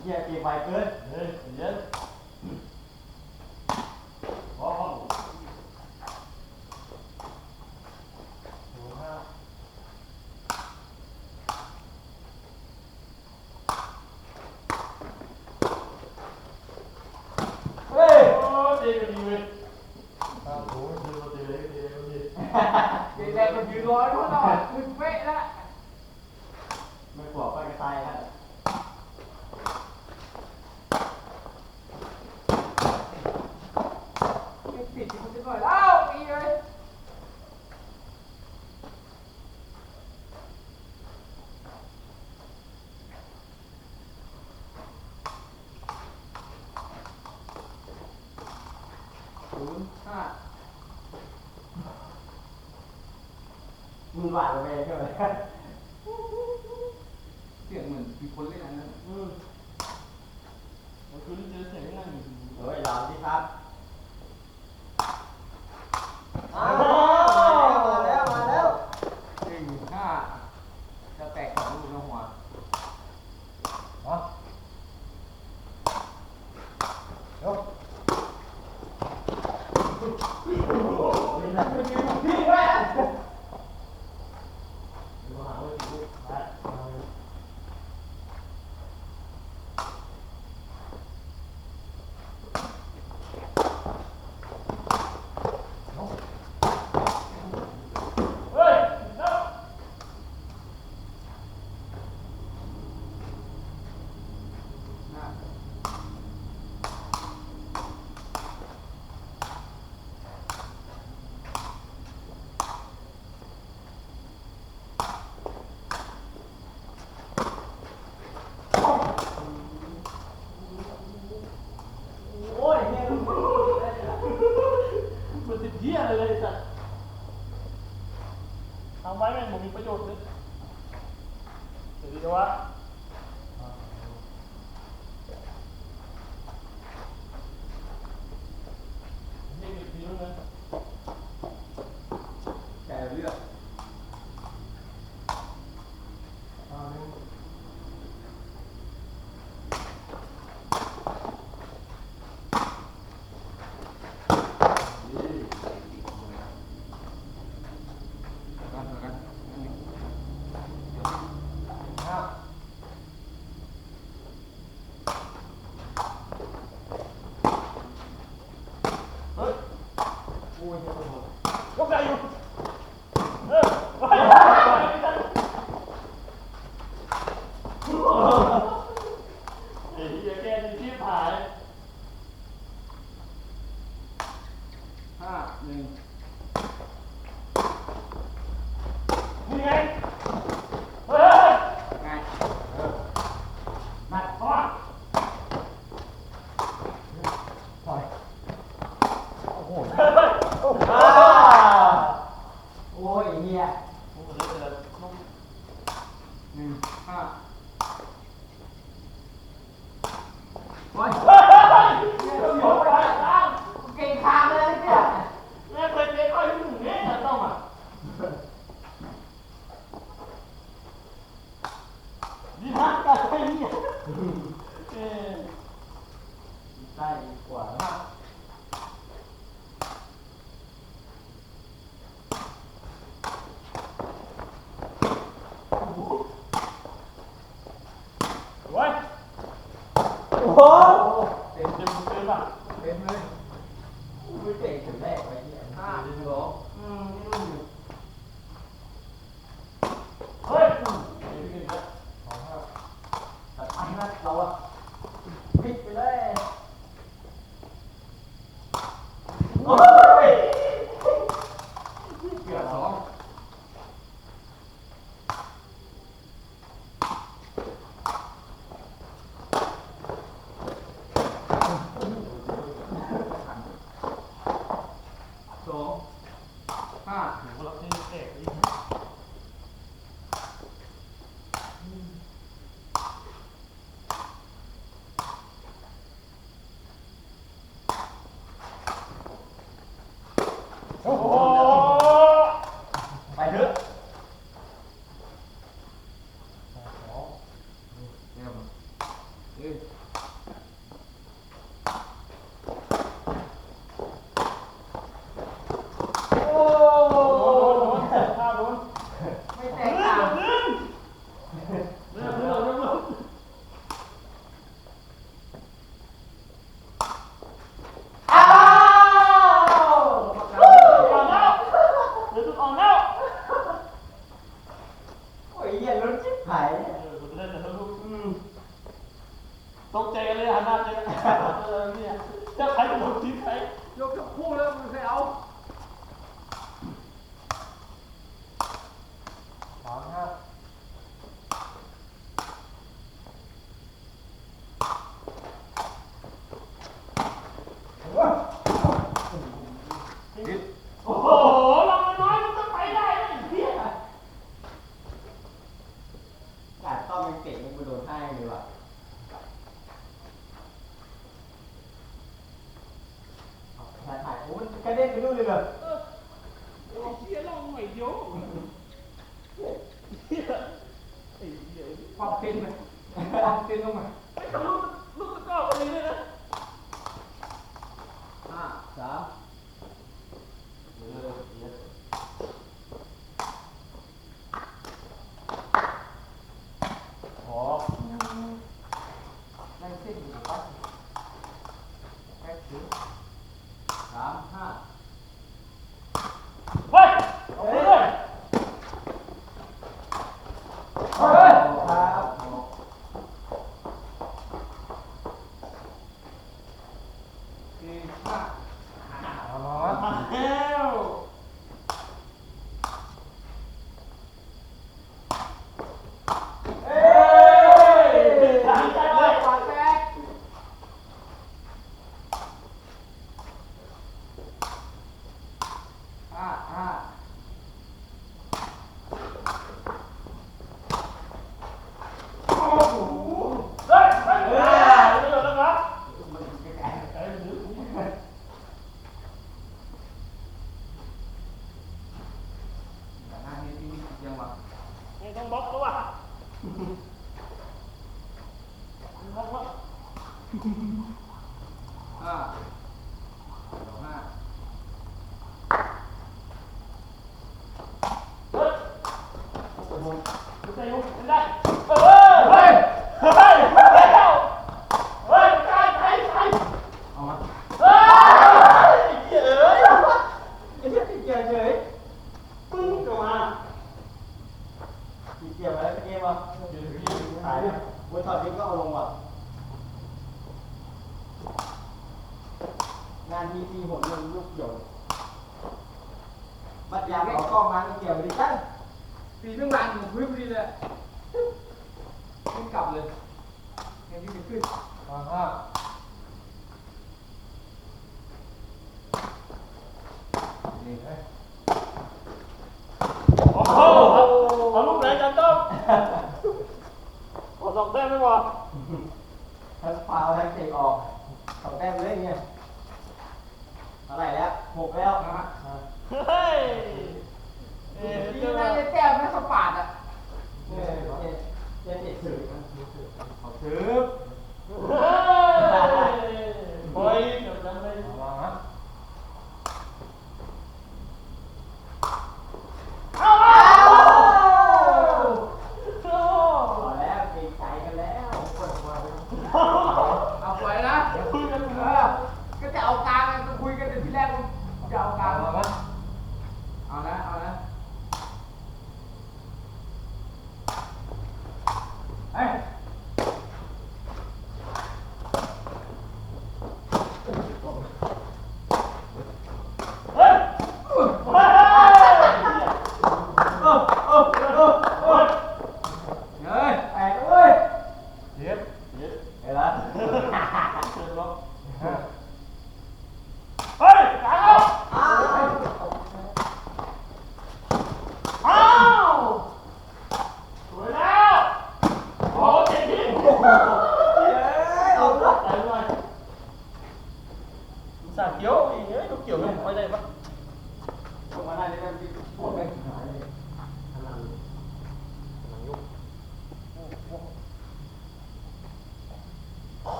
เฮียเก็บไปเกินเฮ้ยเยอะ มึงหวานไปใช่ไหมเสียงเหมือนมีคนเล่นอันนั้นอืมคือเจอเสียงนั่นเฮ้ยหลานพี่ครับอ้วมาแล้วมาแล้วถ้าจะแตกสองลูกนะหัวอ๋ยว ทำไว้แม่งบ่มีประโยชน์เลยถือว่า ยไอ้เหี้ยโอ้เลยครบหนึ่งห้าโอ้ย ตัดอันนั้นเราอะผิดไปเลย โอ้ย เกือบสองสองห้า ถูกแล้วนี่เอกอีกโอ้โห ไปเถอะ เริ่มเอ้ย โอ้โหโดนข้าวโดน ไม่แต เฮ้ ก ย ต่าง เริ่มเริ่มเริ่มเริ่มเริ่ม อ้าว อ่อนแล้วเดี๋ยวจุดอ่อนแล้ว โอ้ยเหี้ย็นรถชิบหาย เออสุดเล่นแต่ลูกอืม ตกใจกันเลยหันหน้าเจอเออเนี่ยจะใครโดนทิ้งใครยกทั้งคู่แล้วมันเคยเอาสามห้าผิดโอ้โหลำน้อยมันจะไปได้ไหมเฮียกาดต้อมยังเก่งยังโดนให้เลยว่ะเอาถ่ายถ่ายโอ้ มันกระเด็นไปนู่นเลยเหรอ โอ้เฮียลองหน่อยเดียวเฮียไอ้เฮีย ความเป็นไหมความเป็นลงมา ไอ้ทะลุลูกตะกร้อไปเลยนะ ห้าสาม เออเฮีย ขอได้เส้นอยู่ปะแค่ถึงสามห้า เฮ้ยเอาไปเลย เฮ้ยครับ คือห้าเอามาแล้ว เอ้ยหลังจากเลยปากแตกห้าห้า โอ้โหเฮ้ยเฮ้ยเฮ้ยเดี๋ยวนะครับ มันใกล้ๆ ไอ้หนู แต่หน้านี้ที่ยังวะ ไม่ต้องบล็อกแล้วว่ะบล็อกแล้ว ห้าสองห้า เฮ้ย โอ้โหดูใจยุ่งไม่ได้เฮ้ยเฮ้ยเฮ้ยเฮ้ยเฮ้ยใครใครใครเปีไม่วางอยู่พื้นพอดีเลยไม่กลับเลยเงี้ยยืดขึ้นวางห้านี่ไงโอ้โหเอาลูกไหนจันต้อมขอสองแต้มไม่พอทั้งฟาวทั้งเตะออกสองแต้มเลยเนี่ยอะไรแล้วหกแล้วฮะเฮ้ย เออที่นั่นเลยแก้วไม่เขาปาดอะเออเจ็ดเจ็ดสืบนะเขาสืบเฮ้ย